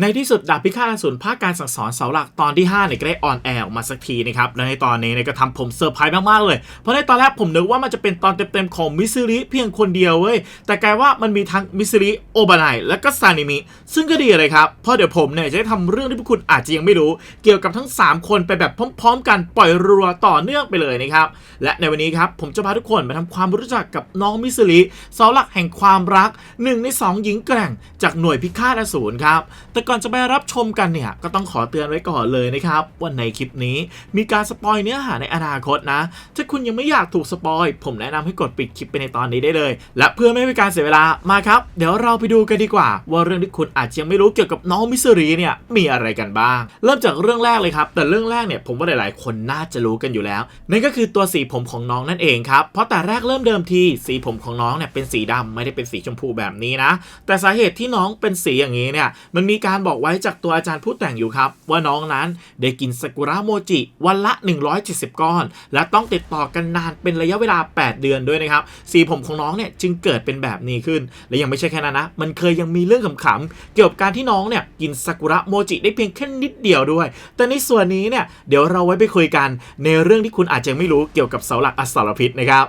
ในที่สุดดาบพิฆาตอสูรภาคการสั่งสอนเสาหลักตอนที่5เนี่ยก็ได้ออนแอร์ออกมาสักทีนะครับและในตอนนี้เนี่ยก็ทำผมเซอร์ไพรส์มากๆเลย เพราะในตอนแรกผมนึกว่ามันจะเป็นตอนเต็มๆของมิซิริเพียงคนเดียวเว้ยแต่กลายว่ามันมีทั้งมิซิริโอบานายและก็ซานิมิซึ่งก็ดีเลยครับเพราะเดี๋ยวผมเนี่ยจะได้ทำเรื่องที่พวกคุณอาจจะยังไม่รู้ เกี่ยวกับทั้ง 3 คนไปแบบพร้อม ๆ กันปล่อยรัวต่อเนื่องไปเลยนะครับและในวันนี้ครับผมจะพาทุกคนมาทำความรู้จักกับน้องมิซิริเสาหลักแห่งความรักหนึ่งในสองหญิงแกร่งจากหน่วยพิฆาตอสูรครับแต่ก่อนจะไปรับชมกันเนี่ย ก็ต้องขอเตือนไว้ก่อนเลยนะครับว่าในคลิปนี้มีการสปอยเนื้อหาในอนาคตนะ ถ้าคุณยังไม่อยากถูกสปอยผมแนะนำให้กดปิดคลิปไปในตอนนี้ได้เลย และเพื่อไม่ให้เป็นการเสียเวลามาครับ เดี๋ยวเราไปดูกันดีกว่า ว่าเรื่องที่คุณอาจจะยังไม่รู้เกี่ยวกับน้องมิสซรีเนี่ยมีอะไรกันบ้าง เริ่มจากเรื่องแรกเลยครับ แต่เรื่องแรกเนี่ยผมว่าหลาย ๆ คนน่าจะรู้กันอยู่แล้วนั่นก็คือตัวสีผมของน้องนั่นเองครับเพราะแต่แรกเริ่มเดิมทีสีผมของน้องเนี่ยเป็นสีดำไม่ได้เป็นสีชมพูแบบนี้นะ แต่สาเหตุที่น้องเป็นสีอย่างนี้เนี่ยมันมีการบอกไว้จากตัวอาจารย์ผู้แต่งอยู่ครับ ว่าน้องนั้นได้กินซากุระโมจิวันละ 170 ก้อน และต้องติดต่อกันนานเป็นระยะเวลา 8 เดือนด้วยนะครับ สีผมของน้องเนี่ยจึงเกิดเป็นแบบนี้ขึ้น และยังไม่ใช่แค่นั้นนะ มันเคยยังมีเรื่องขำๆเกี่ยวกับการที่น้องเนี่ยกินซากุระโมจิได้เพียงแค่นิดเดียวด้วย แต่ในส่วนนี้เนี่ยเดี๋ยวเราไว้ไปคุยกันในเรื่องที่คุณอาจจะไม่รู้เกี่ยวกับเสาหลักอสารพิษนะครับ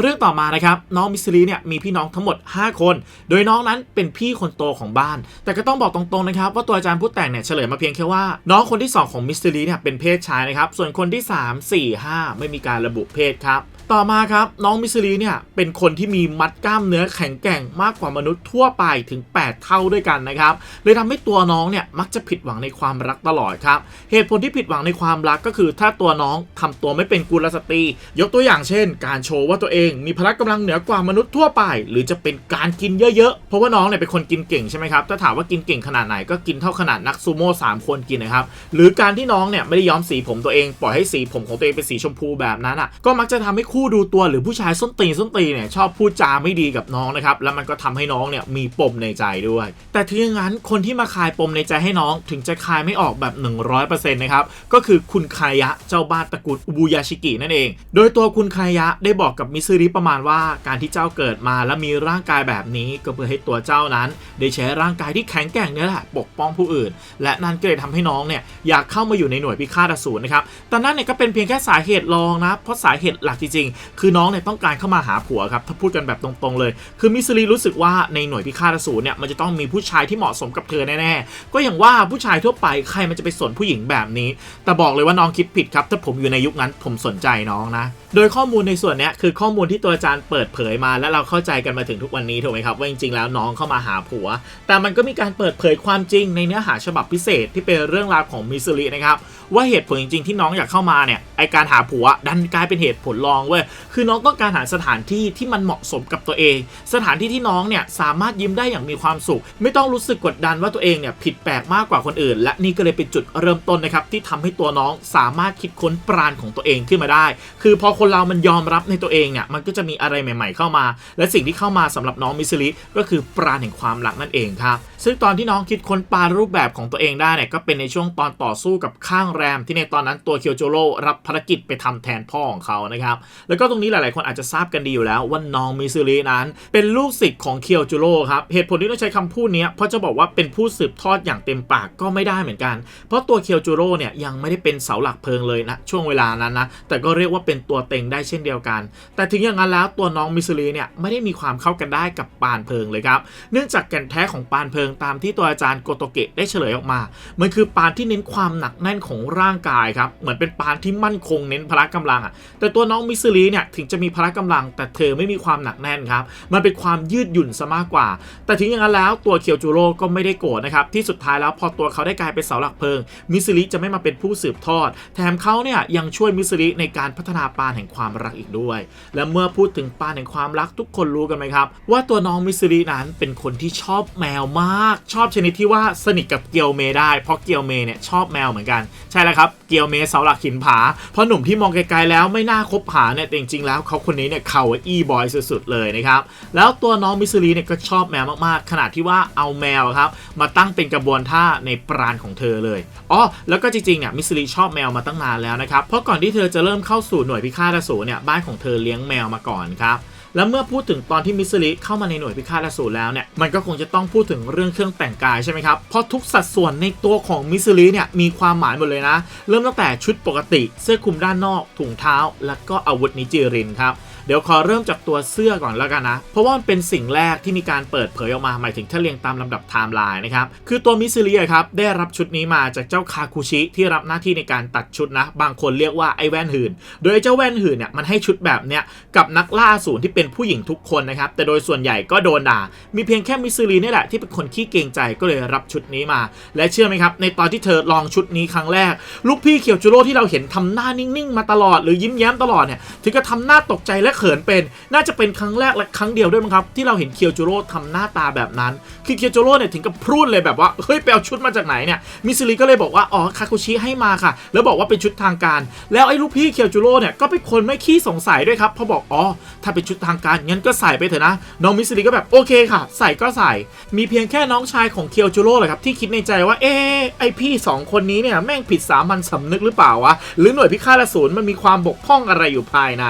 เรื่องต่อมานะครับน้องมิสซิลีเนี่ยมีพี่น้องทั้งหมด 5 คน โดยน้องนั้นเป็นพี่คนโตของบ้าน แต่ก็ต้องบอกตรงๆนะครับว่าตัวอาจารย์ผู้แต่งเนี่ยเฉลยมาเพียงแค่ว่า น้องคนที่ 2 ของมิสซิลีเนี่ยเป็นเพศชายนะครับส่วนคนที่ 3 4 5 ไม่มีการระบุเพศครับ ต่อมาครับน้องมิสซิลีเนี่ยเป็นคนที่มีมัดกล้ามเนื้อแข็งแกร่งมากกว่ามนุษย์ทั่วไปถึง 8 เท่าด้วยกันนะครับเลยทำให้ตัวน้องเนี่ยมักจะผิดหวังในความรักตลอดครับเหตุผลที่ผิดหวังในความรักก็คือ ถ้าตัวน้องทำตัวไม่เป็นกุลสตรี ยกตัวอย่างเช่น การโชว์ว่าตัวเองมีพละกำลังเหนือกว่ามนุษย์ทั่วไป หรือจะเป็นการกินเยอะๆเพราะว่าน้องเนี่ยเป็นคนกินเก่งใช่ไหมครับถ้าถามว่ากินเก่งขนาดไหนก็กินเท่าขนาดนักซูโม่สามคนกินนะครับหรือการที่น้องเนี่ยไม่ได้ย้อมสีผมตัวเองปล่อยให้สีผมของตัวเองเป็นสีชมพูแบบนั้นอะก็มักจะทำให้คูู้ดูตัวหรือผู้ชายส้นตีนส้นตีนเนี่ยชอบพูดจาไม่ดีกับน้องนะครับแล้วมันก็ทำให้น้องเนี่ยมีปมในใจด้วย แต่ถึงอย่างนั้นคนที่มาคลายปมในใจให้น้องถึงจะคลายไม่ออกแบบ 100%นะครับก็คือคุณคายะเจ้าบ้านตระกูลอุบุยาชิกินั่นเอง โดยตัวคุณคายะได้บอกกับมิซึริประมาณว่าการที่เจ้าเกิดมาและมีร่างกายแบบนี้ก็เพื่อให้ตัวเจ้านั้น ได้ใช้ร่างกายที่แข็งแกร่งนี่แหละปกป้องผู้อื่น และนั่นก็เลยทำให้น้องเนี่ยอยากเข้ามาอยู่ในหน่วยพิฆาตอสูรนะครับแต่นั่นเนี่ยก็เป็นเพียงแค่สาเหตุรองนะเพราะสาเหตุหลักจริงคือน้องเนี่ยต้องการเข้ามาหาผัวครับถ้าพูดกันแบบตรงๆเลย คือมิสซิรู้สึกว่าในหน่วยพิฆาตอสูรเนี่ยมันจะต้องมีผู้ชายที่เหมาะสมกับเธอแน่ๆ ก็อย่างว่าผู้ชายทั่วไปใครมันจะไปสนผู้หญิงแบบนี้ แต่บอกเลยว่าน้องคิดผิดครับ ถ้าผมอยู่ในยุคนั้นผมสนใจน้องนะโดยข้อมูลในส่วนนี้คือข้อมูลที่ตัวอาจารย์เปิดเผยมาและเราเข้าใจกันมาถึงทุกวันนี้ถูกไหมครับว่าจริงๆแล้วน้องเข้ามาหาผัว แต่มันก็มีการเปิดเผยความจริงในเนื้อหาฉบับพิเศษที่เป็นเรื่องราวของมิสซิลินะครับว่าเหตุผลจริงๆที่น้องอยากเข้ามาเนี่ยไอการหาผัวดันกลายเป็นเหตุผลรองเว้ยคือน้องต้องการหาสถานที่ที่มันเหมาะสมกับตัวเอง สถานที่ที่น้องเนี่ยสามารถยิ้มได้อย่างมีความสุข ไม่ต้องรู้สึกกดดันว่าตัวเองเนี่ยผิดแปลกมากกว่าคนอื่น และนี่ก็เลยเป็นจุดเริ่มต้นนะครับที่ทำให้ตัวน้องสามารถคิดค้นปราณของตัวเองขึ้นมาได้ คือพอคนเรามันยอมรับในตัวเองเนี่ยมันก็จะมีอะไรใหม่ ๆ เข้ามา และสิ่งที่เข้ามาสำหรับน้องมิสซิลิก็คือปราณแห่งความรักนั่นเองครับซึ่งตอนที่น้องคิดค้นปรารูปแบบของตัวเองได้เนี่ยก็เป็นในช่วงตอนต่อสู้กับข้างแรม ที่ในตอนนั้นตัวเคียวโจโร่รับภารกิจไปทำแทนพ่อของเขานะครับ แล้วก็ตรงนี้หลายๆ คนอาจจะทราบกันดีอยู่แล้วว่าน้องมิซิลินั้น เป็นลูกศิษย์ของเคียวโจโร่ครับ เหตุผลที่ต้องใช้คำพูดนี้เพราะจะบอกว่าเป็นผู้สืบทอดอย่างเต็มปากก็ไม่ได้เหมือนกัน เพราะตัวเคียวโจโร่เนี่ยยังไม่ได้เป็นเสาหลักเพลิงเลยนะช่วงเวลานั้นนะ แต่ก็เรียกว่าเป็นตัวเต็งได้เช่นเดียวกัน แต่ถึงอย่างนั้นแล้วตัวน้องมิซิลิเนี่ยไม่ได้มีความเข้ากันได้กับปานเพลิงเลยครับ เนื่องจากแก่นแท้ของปานเพลิงตามที่ตัวอาจารย์โกโตเกะได้เฉลยออกมา มันคือปานที่เน้นความหนักแน่นของร่างกายครับ เหมือนเป็นปานที่มั่นคงเน้นพละกำลังอะ แต่ตัวน้องมิสซิลิเนี่ยถึงจะมีพละกำลัง แต่เธอไม่มีความหนักแน่นครับ มันเป็นความยืดหยุ่นซะมากกว่า แต่ถึงอย่างนั้นแล้วตัวเคียวจูโร่ก็ไม่ได้โกรธนะครับ ที่สุดท้ายแล้วพอตัวเขาได้กลายเป็นเสาหลักเพลิง มิสซิลิจะไม่มาเป็นผู้สืบทอด แถมเขาเนี่ยยังช่วยมิสซิลิในการพัฒนาปานแห่งความรักอีกด้วย และเมื่อพูดถึงปานแห่งความรักทุกคนรู้กันไหมครับ ว่าตัวน้องมิสซิลินั้นเป็นคนที่ชอบแมวมากชอบชนิดที่ว่าสนิทกับเกียวเมได้ เพราะเกียวเมเนี่ยชอบแมวเหมือนกัน ใช่แล้วครับเกียวเมเสาหลักหินผา เพราะหนุ่มที่มองไกลๆแล้วไม่น่าคบหาเนี่ยแต่จริงๆแล้วเขาคนนี้เนี่ยเขาอีบอยสุดๆเลยนะครับแล้วตัวน้องมิสซิลีเนี่ยก็ชอบแมวมากๆ ขนาดที่ว่าเอาแมวครับมาตั้งเป็นกระบวนท่าในปราณของเธอเลยอ๋อแล้วก็จริงๆเนี่ยมิสซิลีชอบแมวมาตั้งนานแล้วนะครับเพราะก่อนที่เธอจะเริ่มเข้าสู่หน่วยพิฆาตอสูรเนี่ยบ้านของเธอเลี้ยงแมวมาก่อนครับ แล้วเมื่อพูดถึงตอนที่มิสซิลิเข้ามาในหน่วยพิฆาตอสูรแล้วเนี่ยมันก็คงจะต้องพูดถึงเรื่องเครื่องแต่งกายใช่ไหมครับเพราะทุกสัดส่วนในตัวของมิสซิลิเนี่ยมีความหมายหมดเลยนะ เริ่มตั้งแต่ชุดปกติ เสื้อคลุมด้านนอกถุงเท้า แล้วก็อาวุธนิจิรินครับ เดี๋ยวขอเริ่มจากตัวเสื้อก่อนแล้วกันนะ เพราะว่ามันเป็นสิ่งแรกที่มีการเปิดเผยออกมาหมายถึงถ้าเรียงตามลำดับไทม์ไลน์นะครับ คือตัวมิซิลีครับ ได้รับชุดนี้มาจากเจ้าคาคุชิที่รับหน้าที่ในการตัดชุดนะ บางคนเรียกว่าไอ้แว่นหื่นโดยเจ้าแว่นหื่นเนี่ยมันให้ชุดแบบเนี้ยกับนักล่าสูรที่เป็นผู้หญิงทุกคนนะครับ แต่โดยส่วนใหญ่ก็โดนด่า มีเพียงแค่มิซิลีนี่แหละที่เป็นคนขี้เกรงใจก็เลยรับชุดนี้มา และเชื่อไหมครับในตอนที่เธอลองชุดนี้ครั้งแรก ลูกพี่เคียวจูโร่ที่เราเห็นทำหน้านิ่งๆ มาตลอดหรือยิ้มแย้มตลอดเนี่ยถึงกับทำหน้าตกใจและเขินเป็น น่าจะเป็นครั้งแรกและครั้งเดียวด้วยมั้งครับ ที่เราเห็นเคียวจูโร่ทำหน้าตาแบบนั้น คือเคียวจูโร่เนี่ยถึงกับพรูดเลยแบบว่า เฮ้ย ไปเอาชุดมาจากไหนเนี่ย มิสลิก็เลยบอกว่า อ๋อ คาคุชิให้มาค่ะ แล้วบอกว่าเป็นชุดทางการ แล้วไอ้ลูกพี่เคียวจูโร่เนี่ยก็เป็นคนไม่ขี้สงสัยด้วยครับพราะบอก อ๋อ ถ้าเป็นชุดทางการงั้นก็ใส่ไปเถอะนะ น้องมิสลิก็แบบโอเคค่ะ ใส่ก็ใส่ มีเพียงแค่น้องชายของเคียวจูโร่แหละครับที่คิดในใจว่า เอ๊ไอพี่สองคนนี้เนี่ยแม่งผิดสามัญสำนึกหรือเปล่าวะหรือหน่วยพิฆาตอสูรมันมีความบกพร่องอะไรอยู่ภายใน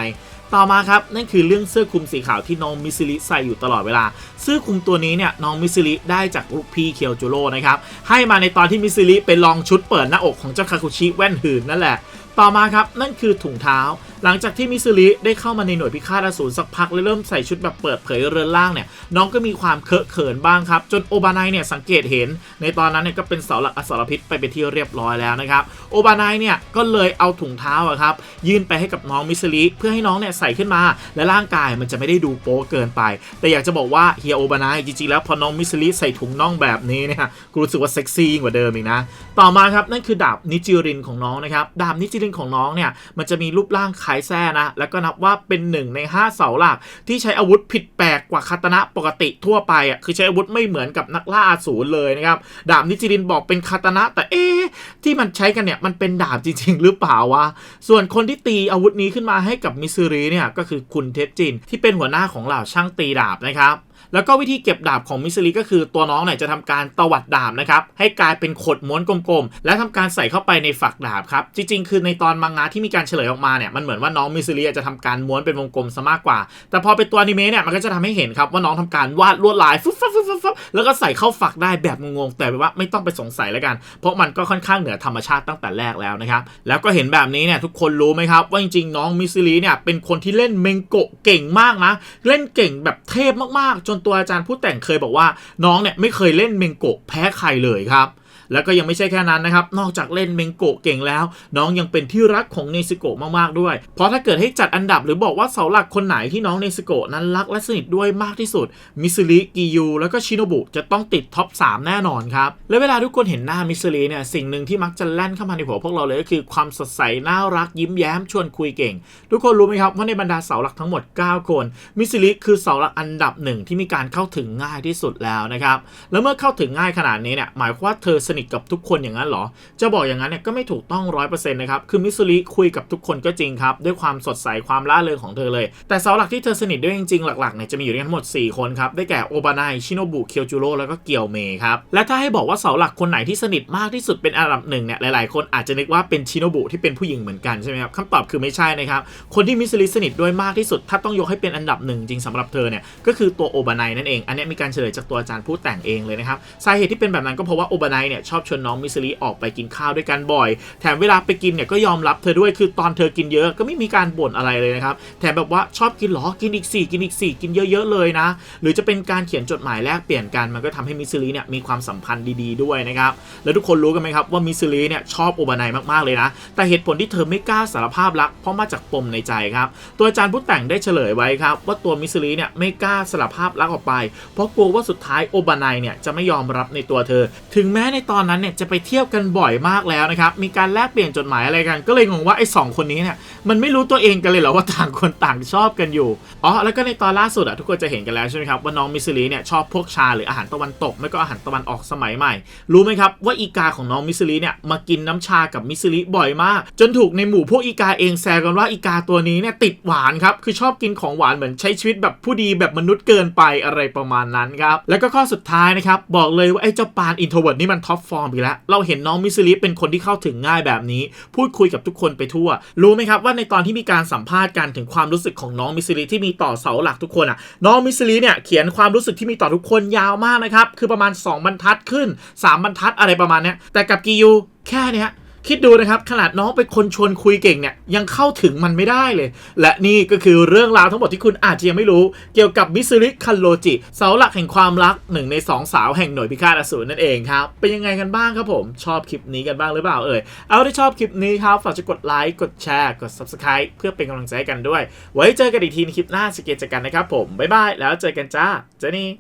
ต่อมาครับนั่นคือเรื่องเสื้อคลุมสีขาวที่น้องมิซิลิใส่อยู่ตลอดเวลา เสื้อคลุมตัวนี้เนี่ยน้องมิซิลิได้จากลูกพี่เคียวจูโร่นะครับให้มาในตอนที่มิซิลิไปลองชุดเปิดหน้าอกของเจ้าคาคุชิแว่นหื่นนั่นแหละ ต่อมาครับนั่นคือถุงเท้า หลังจากที่มิซิลิได้เข้ามาในหน่วยพิฆาตอสูรสักพักและเริ่มใส่ชุดแบบเปิดเผยเรือนล่างเนี่ยน้องก็มีความเคอะเขินบ้างครับ จนโอบานายเนี่ยสังเกตเห็น ในตอนนั้นเนี่ยก็เป็นเสาหลักอสรพิษไปเป็นที่เรียบร้อยแล้วนะครับโอบานายเนี่ยก็เลยเอาถุงเท้าอะครับยื่นไปให้กับน้องมิซิลิเพื่อให้น้องเนี่ยใส่ขึ้นมา และร่างกายมันจะไม่ได้ดูโป๊เกินไป แต่อยากจะบอกว่าเฮียโอบานายจริงๆแล้วพอน้องมิซิลิใส่ถุงน่องแบบนี้เนี่ยกูรู้สึกว่าเซ็กซี่ยิ่งกว่าเดิมอีกนะต่อมาครับนั่นคือดาบนิจิรินของน้องนะครับดาบนิจิรินของน้องเนี่ยมันจะมีรูปร่างคล้ายแส้นะ แล้วก็นับว่าเป็นหนึ่งใน 5 เสาหลัก ที่ใช้อาวุธผิดแปลกกว่าคาตนะปกติทั่วไปอะคือใช้อาวุธไม่เหมือนกับนักล่าอาสูรเลยนะครับดาบนิจิรินบอกเป็นคาตนะ แต่เอ๊ะที่มันใช้กันเนี่ยมันเป็นดาบจริง ๆ หรือเปล่าวะส่วนคนที่ตีอาวุธนี้ขึ้นมาให้กับมิซูริเนี่ยก็คือคุณเทปจินที่เป็นหัวหน้าของเหล่าช่างตีดาบนะครับ แล้วก็วิธีเก็บดาบของมิสซิลิก็คือตัวน้องเนี่ยจะทำการตวัดดาบนะครับให้กลายเป็นขดม้วนกลมๆ และทำการใส่เข้าไปในฝักดาบครับ จริงๆ คือในตอนมังงะที่มีการเฉลยออกมาเนี่ยมันเหมือนว่าน้องมิสซิลิจะทำการม้วนเป็นวงกลมซะมากกว่า แต่พอเป็นตัวอนิเมะเนี่ยมันก็จะทำให้เห็นครับว่าน้องทำการวาดลวดลายฟุ๊บฟับฟุ๊บฟับฟับแล้วก็ใส่เข้าฝักได้แบบงงๆแต่ว่าไม่ต้องไปสงสัยแล้วกัน เพราะมันก็ค่อนข้างเหนือธรรมชาติตั้งแต่แรกแล้วนะครับแล้วก็เห็นแบบนี้เนี่ยทุกคนรู้ไหมครับว่าจริงๆน้องมิสซิลิเนี่ยเป็นคนที่เล่นเมงโกะเก่งมากนะเล่นเก่งแบบเทพมากๆจนตัวอาจารย์ผู้แต่งเคยบอกว่าน้องเนี่ยไม่เคยเล่นเมงโกะแพ้ใครเลยครับ แล้วก็ยังไม่ใช่แค่นั้นนะครับ นอกจากเล่นเมงโกะเก่งแล้ว น้องยังเป็นที่รักของเนซิโกะมากๆด้วย เพราะถ้าเกิดให้จัดอันดับหรือบอกว่าเสาหลักคนไหนที่น้องเนซิโกะนั้นรักและสนิทด้วยมากที่สุด มิสริกิยูแล้วก็ชิโนบุจะต้องติดท็อป 3 แน่นอนครับ และเวลาทุกคนเห็นหน้ามิสริเนี่ยสิ่งหนึ่งที่มักจะแล่นเข้ามาในหัวพวกเราเลยก็คือความสดใสน่ารักยิ้มแย้มชวนคุยเก่ง ทุกคนรู้ไหมครับว่าในบรรดาเสาหลักทั้งหมด 9 คน มิสริคือเสาหลักอันดับหนึ่งที่มีการเข้าถึงง่ายที่สุดแล้วนะครับแล้วเมื่อเข้าถึงง่ายขนาดนี้เนี่ยหมายความว่าเธอสนิทกับทุกคนอย่างนั้นเหรอ จะบอกอย่างนั้นเนี่ยก็ไม่ถูกต้องร้อยเปอร์เซ็นต์นะครับ คือมิสริคุยกับทุกคนก็จริงครับ ด้วยความสดใสความล่าเริงของเธอเลย แต่เสาหลักที่เธอสนิทด้วยจริงๆ หลักๆเนี่ยจะมีอยู่ทั้งหมด 4 คนครับ ได้แก่โอบานายชิโนบุ เคียวจูโร่ แล้วก็เกียวเมครับ และถ้าให้บอกว่าเสาหลักคนไหนที่สนิทมากที่สุดเป็นอันดับหนึ่งเนี่ย หลายๆ คนอาจจะนึกว่าเป็นชิโนบุที่เป็นผู้หญิงเหมือนกันใช่ไหมครับคำตอบคือไม่ใช่นะครับ คนที่มิสริสนิทด้วยมากที่สุด ถ้าต้องยกให้เป็นอันดับหนึ่งจริงสำหรับเธอเนี่ย ก็คือตัวโอบานายนั่นเอง อันนี้มีการเฉลยจากตัวอาจารย์ผู้แต่งเองเลยนะครับ สาเหตุที่เป็นแบบนั้นก็เพราะว่าโอบานายเนี่ยชอบชวนน้องมิสริออกไปกินข้าวด้วยกันบ่อย แถมเวลาไปกินเนี่ยก็ยอมรับเธอด้วยคือตอนเธอกินเยอะก็ไม่มีการบ่นอะไรเลยนะครับ แถมแบบว่าชอบกินหรอกินอีกสี่กินอีกสี่กินเยอะๆเลยนะ หรือจะเป็นการเขียนจดหมายแลกเปลี่ยนกันมันก็ทำให้มิสริเนี่ยมีความสัมพันธ์ดีๆด้วยนะครับแล้วทุกคนรู้กันไหมครับว่ามิสริเนี่ยชอบโอบานายมากๆเลยนะ แต่เหตุผลที่เธอไม่กล้าสารภาพรักเพราะมาจากปมในใจครับตัวอาจารย์ผู้แต่งได้เฉลยไว้ครับว่าตัวมิสริเนี่ยไม่กล้าสารภาพรักออกไป เพราะกลัวว่าสุดท้ายโอบานายเนี่ยจะไม่ยอมรับในตัวเธอ ถึงแม้ในตอนอนนั้นเนี่ยจะไปเที่ยวกันบ่อยมากแล้วนะครับ มีการแลกเปลี่ยนจดหมายอะไรกัน ก็เลยงงว่าไอ้สองคนนี้เนี่ยมันไม่รู้ตัวเองกันเลยเหรอว่าต่างคนต่างชอบกันอยู่ อ๋อ แล้วก็ในตอนล่าสุดอะทุกคนจะเห็นกันแล้วใช่ไหมครับว่าน้องมิสริเนี่ยชอบพวกชาหรืออาหารตะวันตกไม่ก็อาหารตะวันออกสมัยใหม่ รู้ไหมครับว่าอีกาของน้องมิสริเนี่ยมากินน้ำชากับมิสริบ่อยมาก จนถูกในหมู่พวกอีกาเองแซวกันว่าอีกาตัวนี้เนี่ยติดหวานครับคือชอบกินของหวานเหมือนใช้ชีวิตแบบผู้ดีแบบมนุษย์เกินไปอะไรประมาณนั้นครับแล้วก็ข้อสุดท้ายนะครับบอกเลยว่าไอ้เจ้าปานอินโทรเวิร์ดนี่มันท็อปฟอร์มอีกแล้ว เราเห็นน้องมิสซิลิเป็นคนที่เข้าถึงง่ายแบบนี้ พูดคุยกับทุกคนไปทั่ว รู้ไหมครับว่าในตอนที่มีการสัมภาษณ์กันถึงความรู้สึกของน้องมิสซิลิที่มีต่อเสาหลักทุกคนอะ น้องมิสซิลิเนี่ยเขียนความรู้สึกที่มีต่อทุกคนยาวมากนะครับ คือประมาณ 2 บรรทัดขึ้น 3 บรรทัดอะไรประมาณเนี้ยแต่กับกิยูแค่เนี้ย คิดดูนะครับขนาดน้องเป็นคนชวนคุยเก่งเนี่ยยังเข้าถึงมันไม่ได้เลย และนี่ก็คือเรื่องราวทั้งหมดที่คุณอาจจะยังไม่รู้ เกี่ยวกับมิซิริคันโลจิเสาหลักแห่งความรักหนึ่งในสองสาวแห่งหน่วยพิฆาตอสูรนั่นเองครับ เป็นยังไงกันบ้างครับผมชอบคลิปนี้กันบ้างหรือเปล่าเอ่ยเอาที่ชอบคลิปนี้ครับฝากจะกดไลค์กดแชร์กด subscribe เพื่อเป็นกำลังใจกันด้วย ไว้เจอกันอีกทีในคลิปหน้าสเกตจอกันนะครับผมบ๊ายบายแล้วเจอกันจ้าเจนี่